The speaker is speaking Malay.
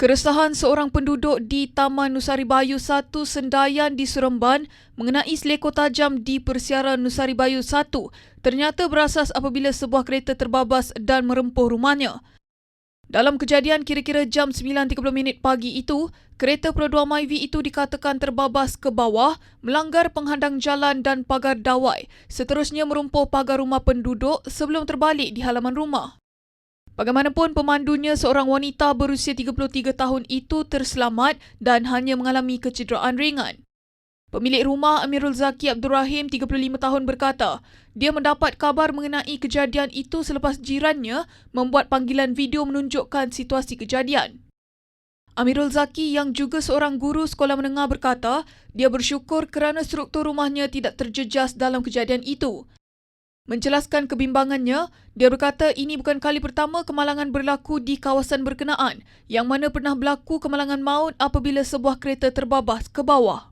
Keresahan seorang penduduk di Taman Nusari Bayu 1 Sendayan di Seremban mengenai selekor tajam di persiaran Nusari Bayu 1 ternyata berasas apabila sebuah kereta terbabas dan merempuh rumahnya. Dalam kejadian kira-kira jam 9.30 minit pagi itu, kereta Perodua Myvi itu dikatakan terbabas ke bawah, melanggar penghadang jalan dan pagar dawai, seterusnya merumpuh pagar rumah penduduk sebelum terbalik di halaman rumah. Bagaimanapun pemandunya seorang wanita berusia 33 tahun itu terselamat dan hanya mengalami kecederaan ringan. Pemilik rumah Amirul Zaki Abdul Rahim 35 tahun berkata, dia mendapat kabar mengenai kejadian itu selepas jirannya membuat panggilan video menunjukkan situasi kejadian. Amirul Zaki yang juga seorang guru sekolah menengah berkata, dia bersyukur kerana struktur rumahnya tidak terjejas dalam kejadian itu. Menjelaskan kebimbangannya, dia berkata ini bukan kali pertama kemalangan berlaku di kawasan berkenaan yang mana pernah berlaku kemalangan maut apabila sebuah kereta terbabas ke bawah.